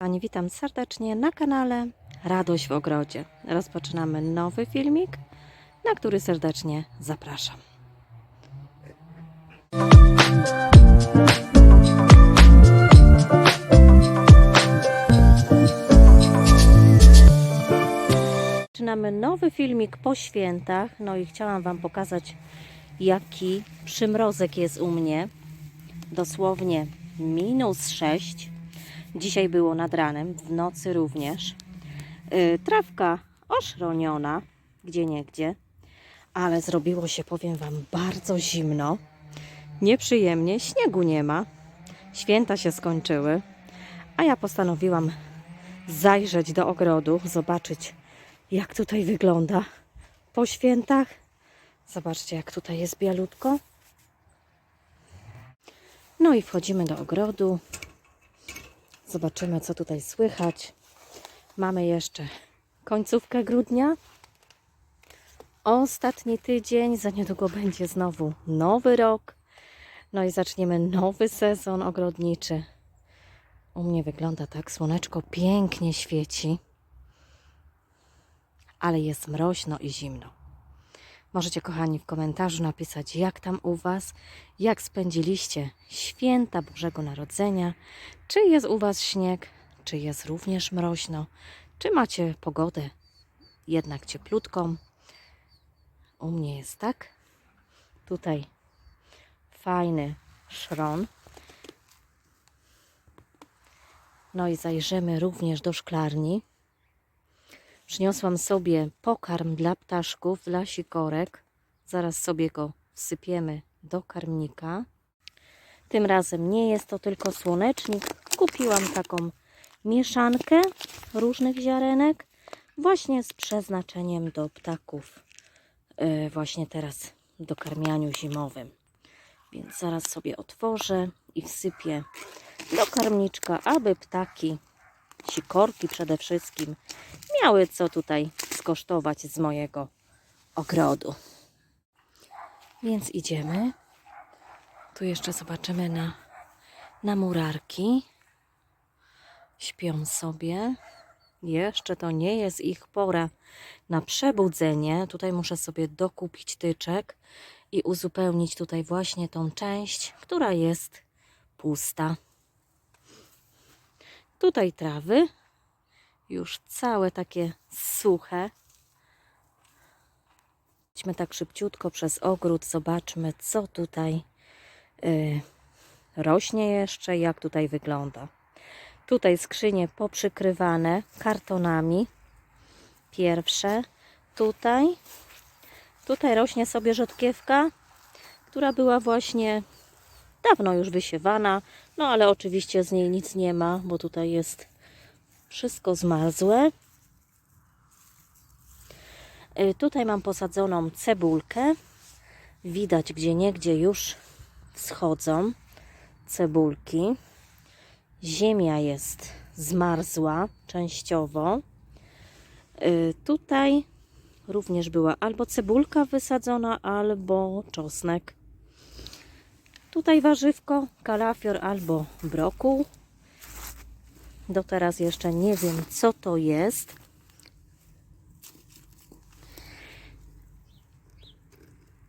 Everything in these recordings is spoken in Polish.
Pani, witam serdecznie na kanale Radość w Ogrodzie. Rozpoczynamy nowy filmik, na który serdecznie zapraszam. Zaczynamy nowy filmik po świętach. No i chciałam Wam pokazać, jaki przymrozek jest u mnie. Dosłownie minus 6. Dzisiaj było nad ranem, w nocy również. Yy, trawka oszroniona, gdzie niegdzie, ale zrobiło się, powiem Wam, bardzo zimno. Nieprzyjemnie, śniegu nie ma. Święta się skończyły, a ja postanowiłam zajrzeć do ogrodu, zobaczyć, jak tutaj wygląda po świętach. Zobaczcie, jak tutaj jest bialutko. No i wchodzimy do ogrodu. Zobaczymy, co tutaj słychać. Mamy jeszcze końcówkę grudnia. Ostatni tydzień, za niedługo będzie znowu nowy rok. No i zaczniemy nowy sezon ogrodniczy. U mnie wygląda tak, słoneczko pięknie świeci, ale jest mroźno i zimno. Możecie, kochani, w komentarzu napisać, jak tam u Was, jak spędziliście święta Bożego Narodzenia, czy jest u Was śnieg, czy jest również mroźno, czy macie pogodę jednak cieplutką. U mnie jest tak. Tutaj fajny szron. No i zajrzymy również do szklarni. Przyniosłam sobie pokarm dla ptaszków, dla sikorek. Zaraz sobie go wsypiemy do karmnika. Tym razem nie jest to tylko słonecznik. Kupiłam taką mieszankę różnych ziarenek właśnie z przeznaczeniem do ptaków. Yy, właśnie teraz do karmianiu zimowym. Więc zaraz sobie otworzę i wsypię do karmniczka, aby ptaki, sikorki przede wszystkim, miały co tutaj skosztować z mojego ogrodu. Więc idziemy. Tu jeszcze zobaczymy na, na murarki. Śpią sobie. Jeszcze to nie jest ich pora na przebudzenie. Tutaj muszę sobie dokupić tyczek i uzupełnić tutaj właśnie tą część, która jest pusta. Tutaj trawy, już całe takie suche. Idźmy tak szybciutko przez ogród, zobaczmy, co tutaj y, rośnie jeszcze, jak tutaj wygląda. Tutaj skrzynie poprzykrywane kartonami. Pierwsze. Tutaj. Tutaj rośnie sobie rzodkiewka, która była właśnie dawno już wysiewana. No ale oczywiście z niej nic nie ma, bo tutaj jest wszystko zmarzłe. Y, Tutaj mam posadzoną cebulkę. Widać gdzie niegdzie już wschodzą cebulki. Ziemia jest zmarzła częściowo. Y, Tutaj również była albo cebulka wysadzona, albo czosnek. Tutaj warzywko, kalafior albo brokuł. Do teraz jeszcze nie wiem, co to jest.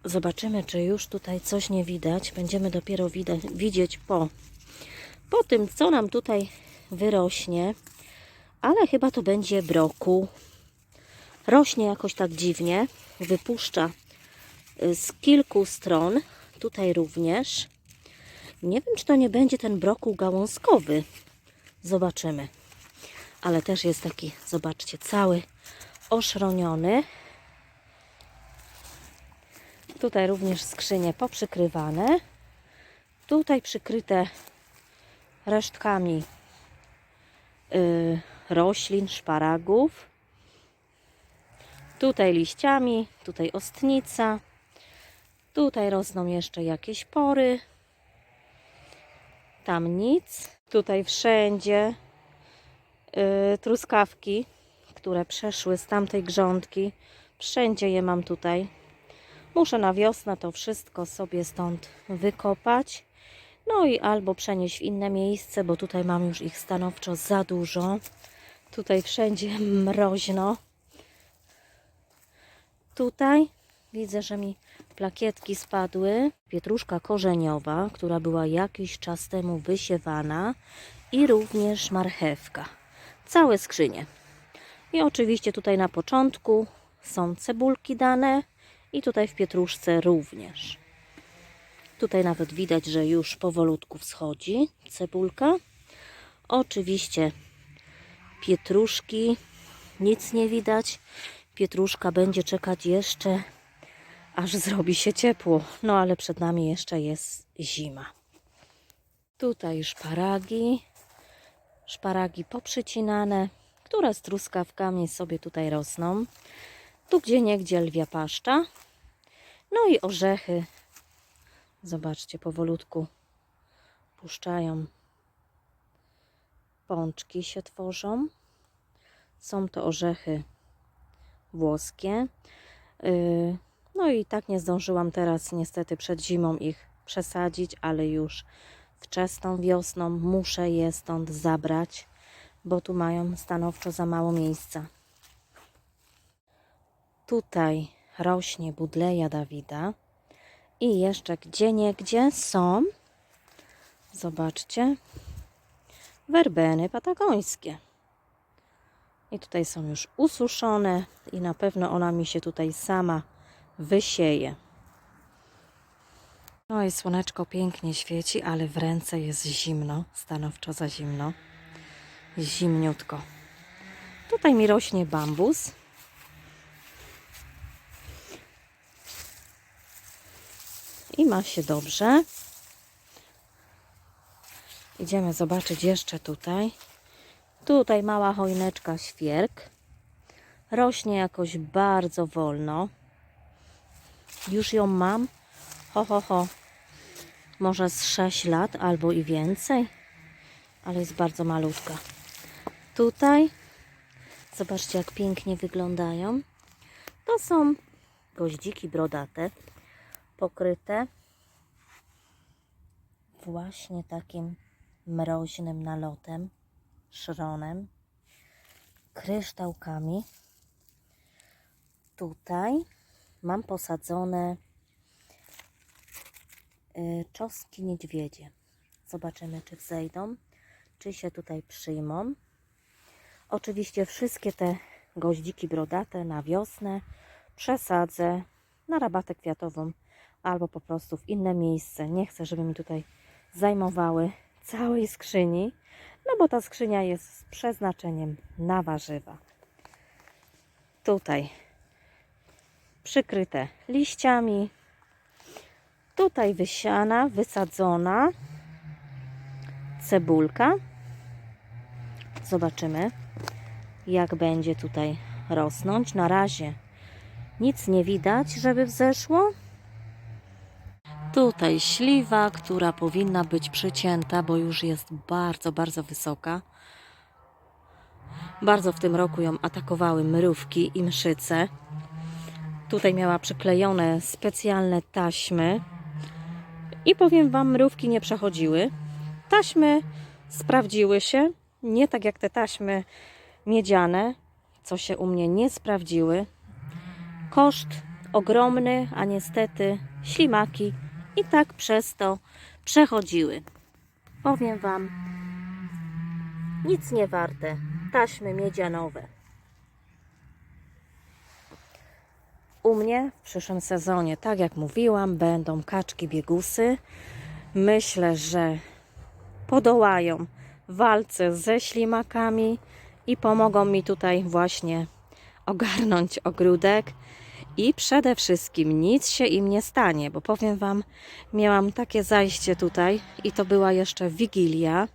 Zobaczymy, czy już tutaj coś nie widać. Będziemy dopiero widzieć po, po tym, co nam tutaj wyrośnie. Ale chyba to będzie brokuł. Rośnie jakoś tak dziwnie. Wypuszcza y, z kilku stron. Tutaj również. Nie wiem, czy to nie będzie ten brokuł gałązkowy. Zobaczymy. Ale też jest taki, zobaczcie, cały oszroniony. Tutaj również skrzynie poprzykrywane. Tutaj przykryte resztkami y, roślin, szparagów. Tutaj liściami, tutaj ostnica. Tutaj rosną jeszcze jakieś pory. Tam nic. Tutaj wszędzie y, truskawki, które przeszły z tamtej grządki. Wszędzie je mam tutaj. Muszę na wiosnę to wszystko sobie stąd wykopać. No i albo przenieść w inne miejsce, bo tutaj mam już ich stanowczo za dużo. Tutaj wszędzie mroźno. Tutaj widzę, że mi plakietki spadły. Pietruszka korzeniowa, która była jakiś czas temu wysiewana i również marchewka. Całe skrzynie. I oczywiście tutaj na początku są cebulki dane i tutaj w pietruszce również. Tutaj nawet widać, że już powolutku wschodzi cebulka. Oczywiście pietruszki, nic nie widać. Pietruszka będzie czekać jeszcze, aż zrobi się ciepło. No ale przed nami jeszcze jest zima. Tutaj szparagi, szparagi poprzycinane, które z truskawkami sobie tutaj rosną. Tu gdzie niegdzie lwia paszcza. No i orzechy. Zobaczcie, powolutku puszczają. Pączki się tworzą. Są to orzechy włoskie. Yy, No i tak nie zdążyłam teraz niestety przed zimą ich przesadzić, ale już wczesną wiosną muszę je stąd zabrać, bo tu mają stanowczo za mało miejsca. Tutaj rośnie budleja Dawida i jeszcze gdzie niegdzie są, zobaczcie, werbeny patagońskie. I tutaj są już ususzone i na pewno ona mi się tutaj sama wysieje. No i słoneczko pięknie świeci, ale w ręce jest zimno, stanowczo za zimno. Zimniutko. Tutaj mi rośnie bambus. I ma się dobrze. Idziemy zobaczyć jeszcze tutaj. Tutaj mała choineczka świerk. Rośnie jakoś bardzo wolno. Już ją mam. Ho, ho, ho. Może z 6 lat albo i więcej. Ale jest bardzo malutka. Tutaj. Zobaczcie, jak pięknie wyglądają. To są goździki brodate. Pokryte właśnie takim mroźnym nalotem szronem, kryształkami. Tutaj mam posadzone y, czoski niedźwiedzie. Zobaczymy, czy wzejdą, czy się tutaj przyjmą. Oczywiście wszystkie te goździki brodate na wiosnę przesadzę na rabatę kwiatową albo po prostu w inne miejsce. Nie chcę, żeby mi tutaj zajmowały całej skrzyni, no bo ta skrzynia jest z przeznaczeniem na warzywa. Tutaj przykryte liściami, tutaj wysiana, wysadzona cebulka. Zobaczymy, jak będzie tutaj rosnąć. Na razie nic nie widać, żeby wzeszło. Tutaj śliwa, która powinna być przycięta, bo już jest bardzo, bardzo wysoka. Bardzo w tym roku ją atakowały mrówki i mszyce. Tutaj miała przyklejone specjalne taśmy. I powiem Wam, mrówki nie przechodziły. Taśmy sprawdziły się. Nie tak jak te taśmy miedziane, co się u mnie nie sprawdziły. Koszt ogromny, a niestety ślimaki i tak przez to przechodziły. Powiem Wam, nic nie warte taśmy miedzianowe. U mnie w przyszłym sezonie, tak jak mówiłam, będą kaczki biegusy. Myślę, że podołają walce ze ślimakami i pomogą mi tutaj właśnie ogarnąć ogródek. I przede wszystkim nic się im nie stanie, bo powiem Wam, miałam takie zajście tutaj i to była jeszcze Wigilia,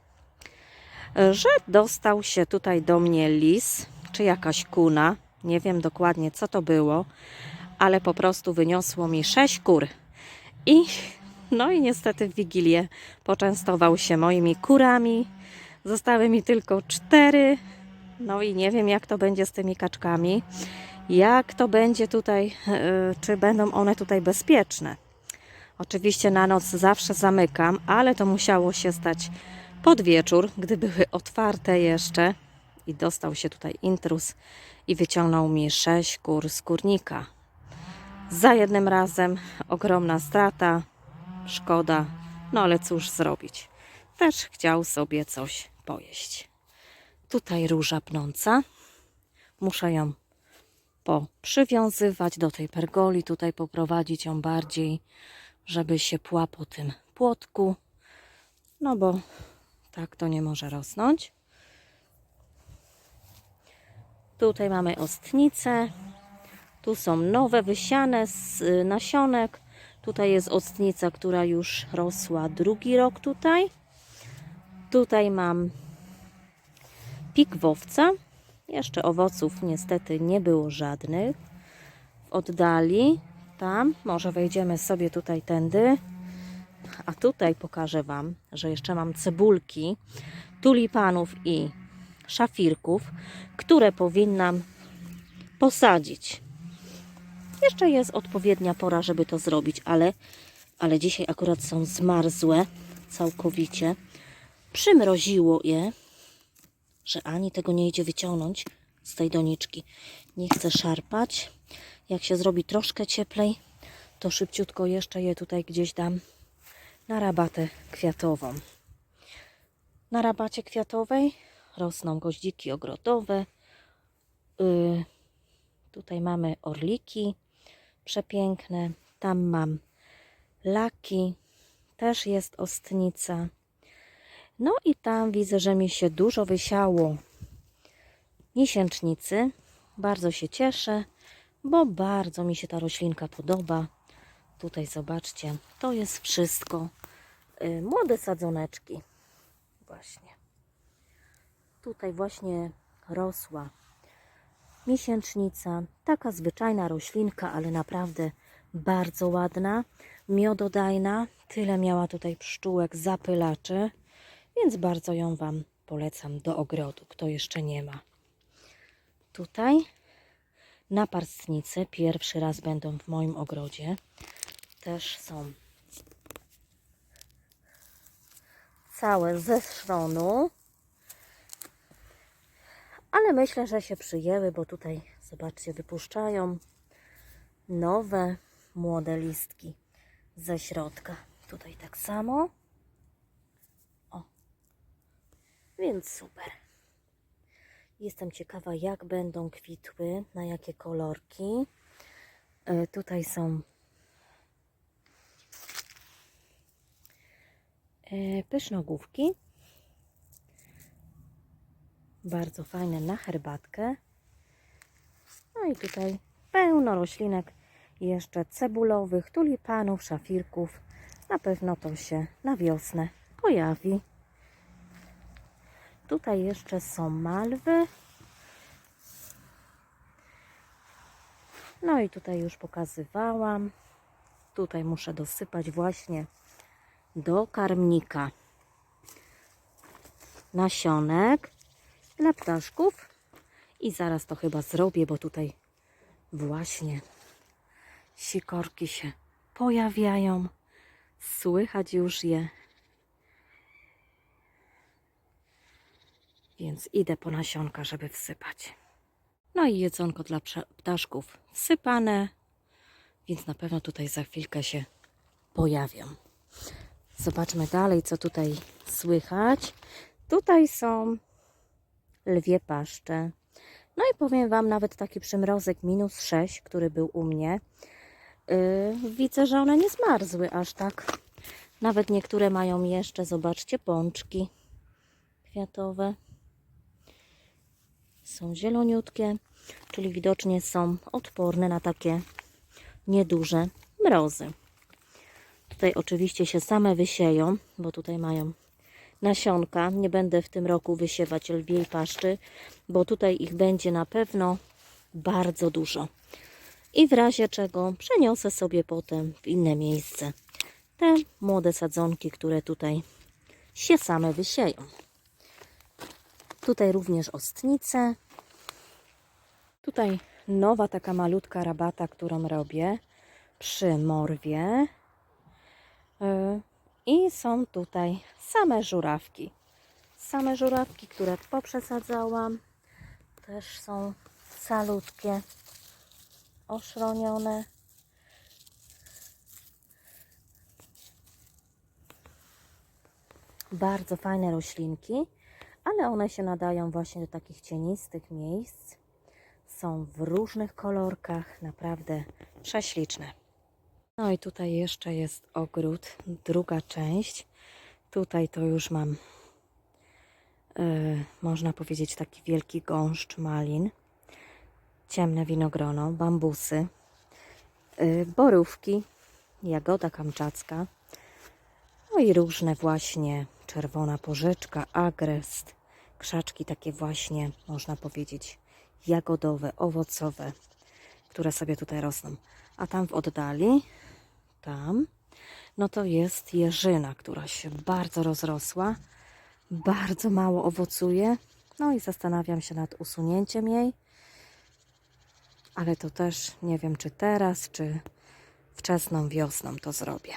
że dostał się tutaj do mnie lis, czy jakaś kuna, nie wiem dokładnie co to było, ale po prostu wyniosło mi sześć kur. I no i niestety w Wigilię poczęstował się moimi kurami. Zostały mi tylko cztery. No i nie wiem jak to będzie z tymi kaczkami jak to będzie tutaj, e, czy będą one tutaj bezpieczne. Oczywiście na noc zawsze zamykam, ale to musiało się stać pod wieczór, gdy były otwarte jeszcze. I dostał się tutaj intruz i wyciągnął mi sześć kur z kurnika. Za jednym razem ogromna strata, szkoda, no ale cóż zrobić. Też chciał sobie coś pojeść. Tutaj róża pnąca. Muszę ją poprzywiązywać do tej pergoli, tutaj poprowadzić ją bardziej, żeby się pła po tym płotku. No bo tak to nie może rosnąć. Tutaj mamy ostnicę. Tu są nowe wysiane z y, nasionek. Tutaj jest ostnica, która już rosła drugi rok tutaj. Tutaj mam pikwowca. Jeszcze owoców niestety nie było żadnych. W oddali, tam, może wejdziemy sobie tutaj tędy. A tutaj pokażę Wam, że jeszcze mam cebulki, tulipanów i szafirków, które powinnam posadzić. Jeszcze jest odpowiednia pora, żeby to zrobić, ale, ale dzisiaj akurat są zmarzłe całkowicie. Przymroziło je, że ani tego nie idzie wyciągnąć z tej doniczki. Nie chcę szarpać. Jak się zrobi troszkę cieplej, to szybciutko jeszcze je tutaj gdzieś dam na rabatę kwiatową. Na rabacie kwiatowej rosną goździki ogrodowe. Y, tutaj mamy orliki przepiękne. Tam mam laki. Też jest ostnica. No i tam widzę, że mi się dużo wysiało miesięcznicy. Bardzo się cieszę, bo bardzo mi się ta roślinka podoba. Tutaj zobaczcie, to jest wszystko y, młode sadzoneczki. Właśnie. Tutaj właśnie rosła miesięcznica. Taka zwyczajna roślinka, ale naprawdę bardzo ładna, miododajna. Tyle miała tutaj pszczółek, zapylaczy, więc bardzo ją Wam polecam do ogrodu, kto jeszcze nie ma. Tutaj naparstnice pierwszy raz będą w moim ogrodzie. Też są całe ze szronu. Ale myślę, że się przyjęły, bo tutaj, zobaczcie, wypuszczają nowe, młode listki ze środka. Tutaj tak samo. O. Więc super. Jestem ciekawa, jak będą kwitły, na jakie kolorki. E, Tutaj są e, pysznogłówki. Bardzo fajne na herbatkę. No i tutaj pełno roślinek jeszcze cebulowych, tulipanów, szafirków. Na pewno to się na wiosnę pojawi. Tutaj jeszcze są malwy. No i tutaj już pokazywałam. Tutaj muszę dosypać właśnie do karmnika nasionek dla ptaszków. I zaraz to chyba zrobię, bo tutaj właśnie sikorki się pojawiają. Słychać już je. Więc idę po nasionka, żeby wsypać. No i jedzonko dla ptaszków wsypane, więc na pewno tutaj za chwilkę się pojawią. Zobaczmy dalej, co tutaj słychać. Tutaj są lwie paszcze. No i powiem Wam, nawet taki przymrozek minus 6, który był u mnie, yy, widzę, że one nie zmarzły aż tak. Nawet niektóre mają jeszcze, zobaczcie, pączki kwiatowe. Są zieloniutkie, czyli widocznie są odporne na takie nieduże mrozy. Tutaj oczywiście się same wysieją, bo tutaj mają nasionka. Nie będę w tym roku wysiewać lwiej paszczy, bo tutaj ich będzie na pewno bardzo dużo. I w razie czego przeniosę sobie potem w inne miejsce te młode sadzonki, które tutaj się same wysieją. Tutaj również ostnice. Tutaj nowa taka malutka rabata, którą robię przy morwie. I są tutaj same żurawki. Same żurawki, które poprzesadzałam. Też są salutkie, oszronione. Bardzo fajne roślinki, ale one się nadają właśnie do takich cienistych miejsc. Są w różnych kolorkach, naprawdę prześliczne. No i tutaj jeszcze jest ogród, druga część. Tutaj to już mam, yy, można powiedzieć, taki wielki gąszcz malin, ciemne winogrono, bambusy, yy, borówki, jagoda kamczacka, no i różne właśnie czerwona porzeczka, agrest, krzaczki takie właśnie, można powiedzieć, jagodowe, owocowe, które sobie tutaj rosną. A tam w oddali, tam, no to jest jeżyna, która się bardzo rozrosła, bardzo mało owocuje. No i zastanawiam się nad usunięciem jej, ale to też nie wiem, czy teraz, czy wczesną wiosną to zrobię.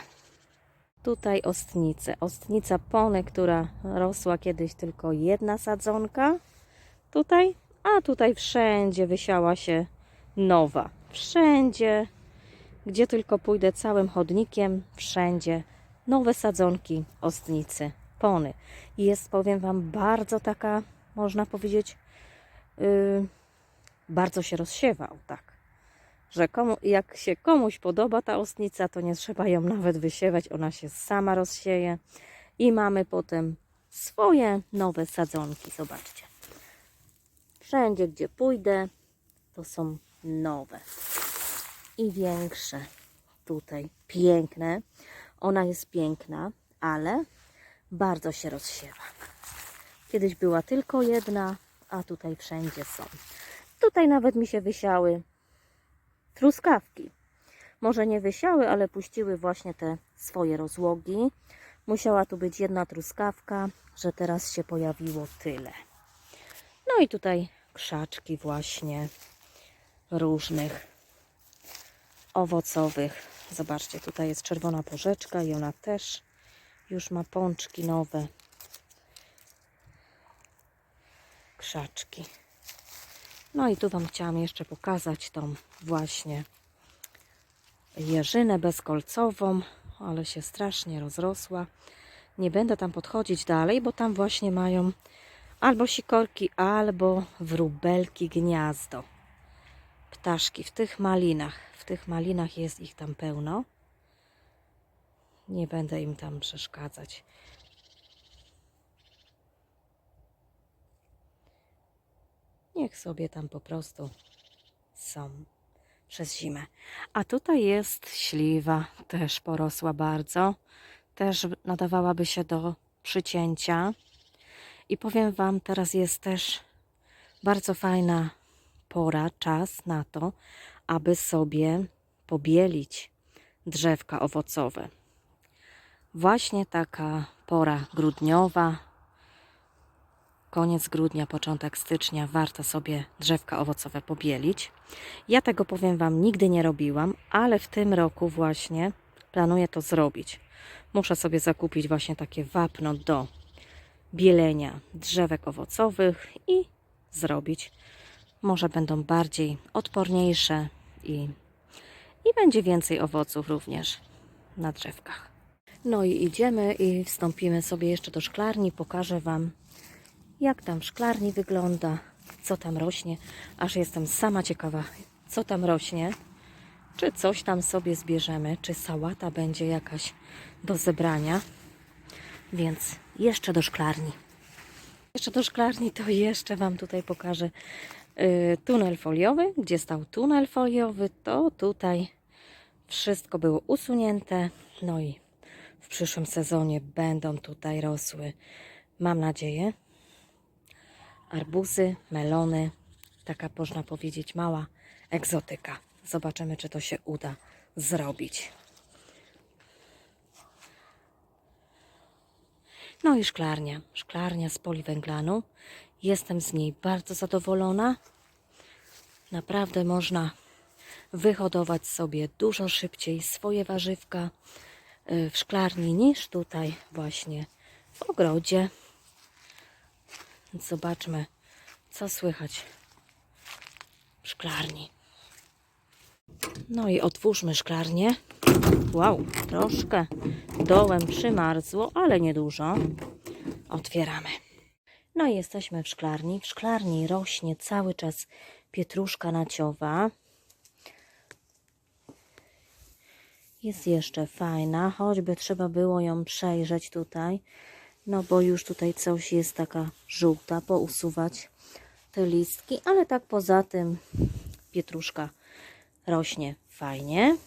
Tutaj ostnice. Ostnica pony, która rosła kiedyś tylko jedna sadzonka. Tutaj, a tutaj wszędzie wysiała się nowa. Wszędzie, gdzie tylko pójdę całym chodnikiem, wszędzie nowe sadzonki ostnicy pony. I jest, powiem Wam, bardzo taka, można powiedzieć, yy, bardzo się rozsiewał, tak że komu, jak się komuś podoba ta ostnica, to nie trzeba ją nawet wysiewać, ona się sama rozsieje i mamy potem swoje nowe sadzonki. Zobaczcie. Wszędzie, gdzie pójdę, to są nowe i większe. Tutaj piękne. Ona jest piękna, ale bardzo się rozsiewa. Kiedyś była tylko jedna, a tutaj wszędzie są. Tutaj nawet mi się wysiały truskawki. Może nie wysiały, ale puściły właśnie te swoje rozłogi. Musiała tu być jedna truskawka, że teraz się pojawiło tyle. No i tutaj krzaczki właśnie różnych owocowych. Zobaczcie, tutaj jest czerwona porzeczka i ona też już ma pączki nowe. Krzaczki. No i tu Wam chciałam jeszcze pokazać tą właśnie jeżynę bezkolcową, ale się strasznie rozrosła. Nie będę tam podchodzić dalej, bo tam właśnie mają albo sikorki, albo wróbelki gniazdo. Ptaszki w tych malinach. W tych malinach jest ich tam pełno. Nie będę im tam przeszkadzać. Niech sobie tam po prostu są przez zimę. A tutaj jest śliwa, też porosła bardzo. Też nadawałaby się do przycięcia. I powiem Wam, teraz jest też bardzo fajna pora, czas na to, aby sobie pobielić drzewka owocowe. Właśnie taka pora grudniowa, koniec grudnia, początek stycznia warto sobie drzewka owocowe pobielić. Ja tego powiem Wam nigdy nie robiłam, ale w tym roku właśnie planuję to zrobić. Muszę sobie zakupić właśnie takie wapno do bielenia drzewek owocowych i zrobić. Może będą bardziej odporniejsze i, i będzie więcej owoców również na drzewkach. No i idziemy i wstąpimy sobie jeszcze do szklarni. Pokażę Wam jak tam w szklarni wygląda, co tam rośnie, aż jestem sama ciekawa, co tam rośnie, czy coś tam sobie zbierzemy, czy sałata będzie jakaś do zebrania, więc jeszcze do szklarni. Jeszcze do szklarni to jeszcze Wam tutaj pokażę tunel foliowy, gdzie stał tunel foliowy, to tutaj wszystko było usunięte, no i w przyszłym sezonie będą tutaj rosły, mam nadzieję, arbuzy, melony. Taka można powiedzieć mała egzotyka. Zobaczymy, czy to się uda zrobić. No i szklarnia. Szklarnia z poliwęglanu. Jestem z niej bardzo zadowolona. Naprawdę można wyhodować sobie dużo szybciej swoje warzywka. y, w szklarni niż tutaj właśnie w ogrodzie. Zobaczmy, co słychać w szklarni. No i otwórzmy szklarnię. Wow, troszkę dołem przymarzło, ale niedużo. Otwieramy. No i jesteśmy w szklarni. W szklarni rośnie cały czas pietruszka naciowa. Jest jeszcze fajna, choćby trzeba było ją przejrzeć tutaj, no bo już tutaj coś jest taka żółta, pousuwać te listki, ale tak poza tym pietruszka rośnie fajnie.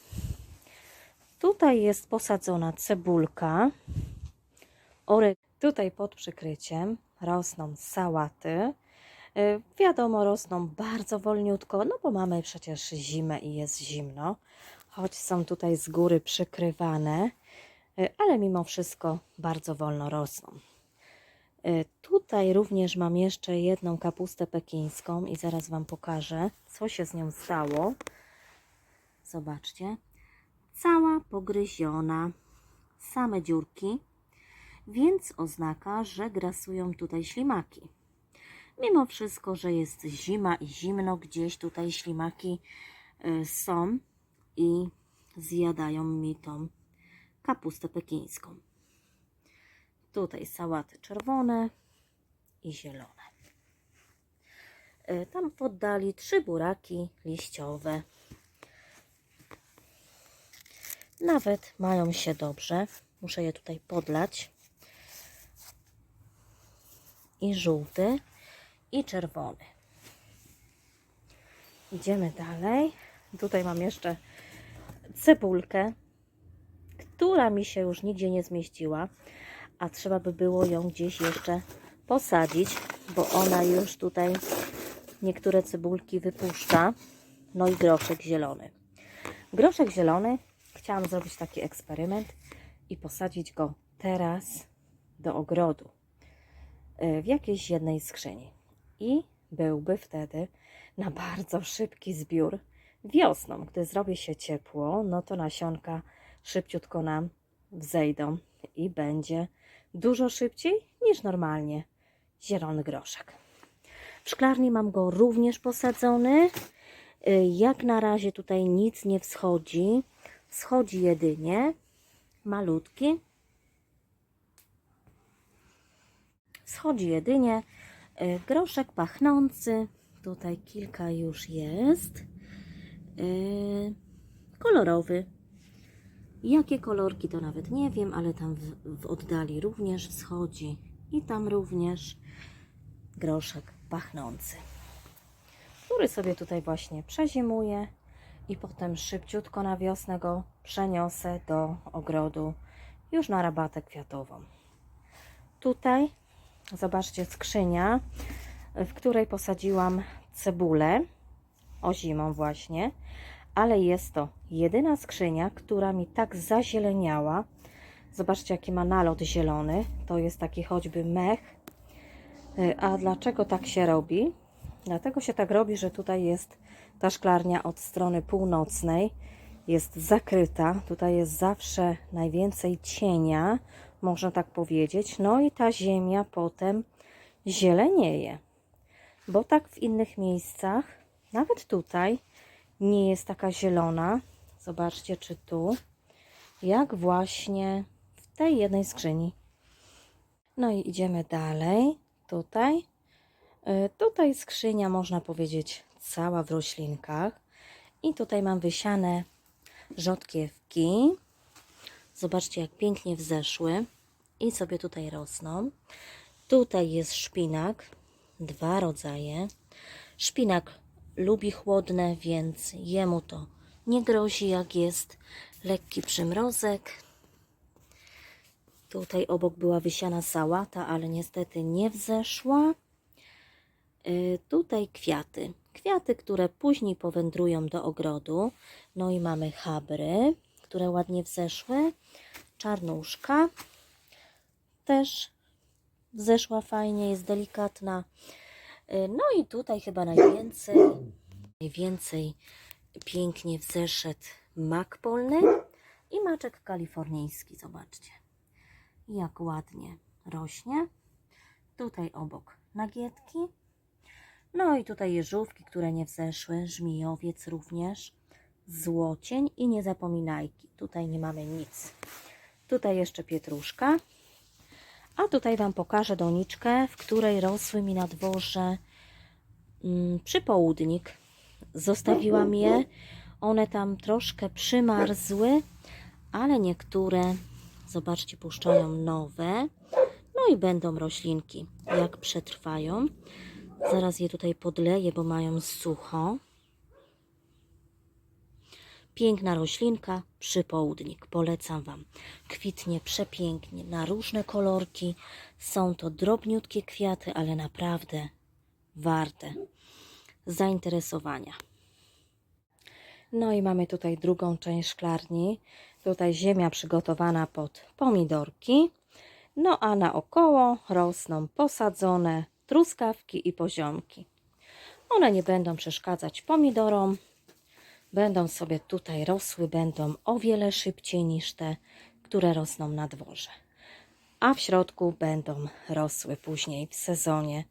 Tutaj jest posadzona cebulka, orek. Tutaj pod przykryciem rosną sałaty. Y, Wiadomo, rosną bardzo wolniutko, no bo mamy przecież zimę i jest zimno, choć są tutaj z góry przykrywane, y, ale mimo wszystko bardzo wolno rosną. Y, Tutaj również mam jeszcze jedną kapustę pekińską i zaraz Wam pokażę, co się z nią stało. Zobaczcie, cała pogryziona, same dziurki, więc oznaka, że grasują tutaj ślimaki. Mimo wszystko, że jest zima i zimno, gdzieś tutaj ślimaki y, są i zjadają mi tą kapustę pekińską. Tutaj sałaty czerwone i zielone. Y, Tam w oddali trzy buraki liściowe. Nawet mają się dobrze. Muszę je tutaj podlać. I żółty, i czerwony. Idziemy dalej. Tutaj mam jeszcze cebulkę, która mi się już nigdzie nie zmieściła, a trzeba by było ją gdzieś jeszcze posadzić, bo ona już tutaj niektóre cebulki wypuszcza. No i groszek zielony. Groszek zielony chciałam zrobić taki eksperyment i posadzić go teraz do ogrodu w jakiejś jednej skrzyni. I byłby wtedy na bardzo szybki zbiór wiosną. Gdy zrobi się ciepło, no to nasionka szybciutko nam wzejdą i będzie dużo szybciej niż normalnie zielony groszek. W szklarni mam go również posadzony. Y, Jak na razie tutaj nic nie wschodzi. Wschodzi jedynie malutki. Wschodzi jedynie y, groszek pachnący. Tutaj kilka już jest. Y, Kolorowy. Jakie kolorki to nawet nie wiem, ale tam w, w oddali również wschodzi. I tam również groszek pachnący który sobie tutaj właśnie przezimuje i potem szybciutko na wiosnę go przeniosę do ogrodu już na rabatę kwiatową. Tutaj zobaczcie skrzynia, w której posadziłam cebulę o zimą właśnie, ale jest to jedyna skrzynia, która mi tak zazieleniała. Zobaczcie jaki ma nalot zielony, to jest taki choćby mech. Y, A dlaczego tak się robi? Dlatego się tak robi, że tutaj jest ta szklarnia od strony północnej, jest zakryta. Tutaj jest zawsze najwięcej cienia, można tak powiedzieć. No i ta ziemia potem zielenieje, bo tak w innych miejscach, nawet tutaj, nie jest taka zielona. Zobaczcie, czy tu, jak właśnie w tej jednej skrzyni. No i idziemy dalej. Tutaj E, Tutaj skrzynia, można powiedzieć, cała w roślinkach. I tutaj mam wysiane rzodkiewki. Zobaczcie, jak pięknie wzeszły i sobie tutaj rosną. Tutaj jest szpinak, dwa rodzaje. Szpinak lubi chłodne, więc jemu to nie grozi, jak jest lekki przymrozek. Tutaj obok była wysiana sałata, ale niestety nie wzeszła. Y, Tutaj kwiaty. Kwiaty, które później powędrują do ogrodu. No i mamy chabry, które ładnie wzeszły. Czarnuszka też wzeszła fajnie, jest delikatna. Y, No i tutaj chyba najwięcej, najwięcej pięknie wzeszedł mak polny, I maczek kalifornijski, zobaczcie. Jak ładnie rośnie. Tutaj obok nagietki. No i tutaj jeżówki, które nie wzeszły, żmijowiec również, złocień i nie zapominajki. Tutaj nie mamy nic. Tutaj jeszcze pietruszka. A tutaj Wam pokażę doniczkę, w której rosły mi na dworze mm, przypołudnik. Zostawiłam je. One tam troszkę przymarzły, ale niektóre, zobaczcie, puszczają nowe. No i będą roślinki, jak przetrwają. Zaraz je tutaj podleję, bo mają sucho. Piękna roślinka, przypołudnik. Polecam Wam. Kwitnie przepięknie, na różne kolorki. Są to drobniutkie kwiaty, ale naprawdę warte zainteresowania. No i mamy tutaj drugą część szklarni. Tutaj ziemia przygotowana pod pomidorki. No a naokoło rosną posadzone truskawki i poziomki. One nie będą przeszkadzać pomidorom. Będą sobie tutaj rosły, będą o wiele szybciej niż te, które rosną na dworze. A w środku będą rosły później w sezonie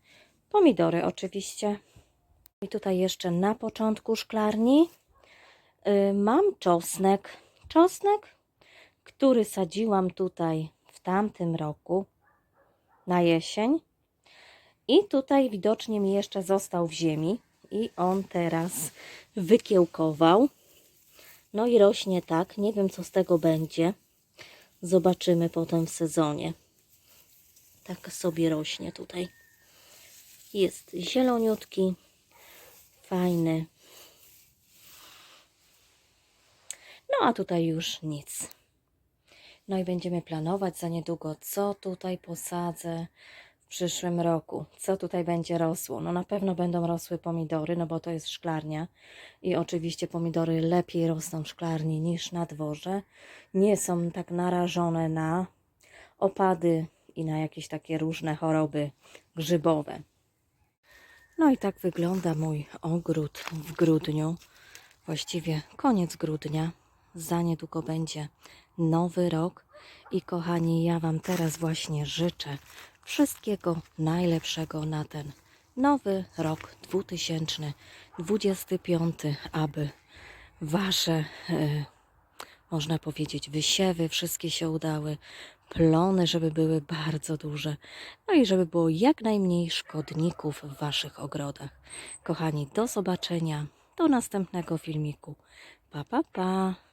pomidory oczywiście. I tutaj jeszcze na początku szklarni y, mam czosnek. Czosnek, który sadziłam tutaj w tamtym roku na jesień. I tutaj widocznie mi jeszcze został w ziemi i on teraz wykiełkował. No i rośnie tak. Nie wiem, co z tego będzie. Zobaczymy potem w sezonie. Tak sobie rośnie tutaj. Jest zieloniutki, fajny. No a tutaj już nic. No i będziemy planować za niedługo, co tutaj posadzę przyszłym roku. Co tutaj będzie rosło? No na pewno będą rosły pomidory, no bo to jest szklarnia. I oczywiście pomidory lepiej rosną w szklarni niż na dworze. Nie są tak narażone na opady i na jakieś takie różne choroby grzybowe. No i tak wygląda mój ogród w grudniu. Właściwie koniec grudnia. Za niedługo będzie nowy rok. I kochani, ja Wam teraz właśnie życzę wszystkiego najlepszego na ten nowy rok 2025, aby Wasze, e, można powiedzieć, wysiewy wszystkie się udały, plony, żeby były bardzo duże, no i żeby było jak najmniej szkodników w Waszych ogrodach. Kochani, do zobaczenia, do następnego filmiku. Pa, pa, pa.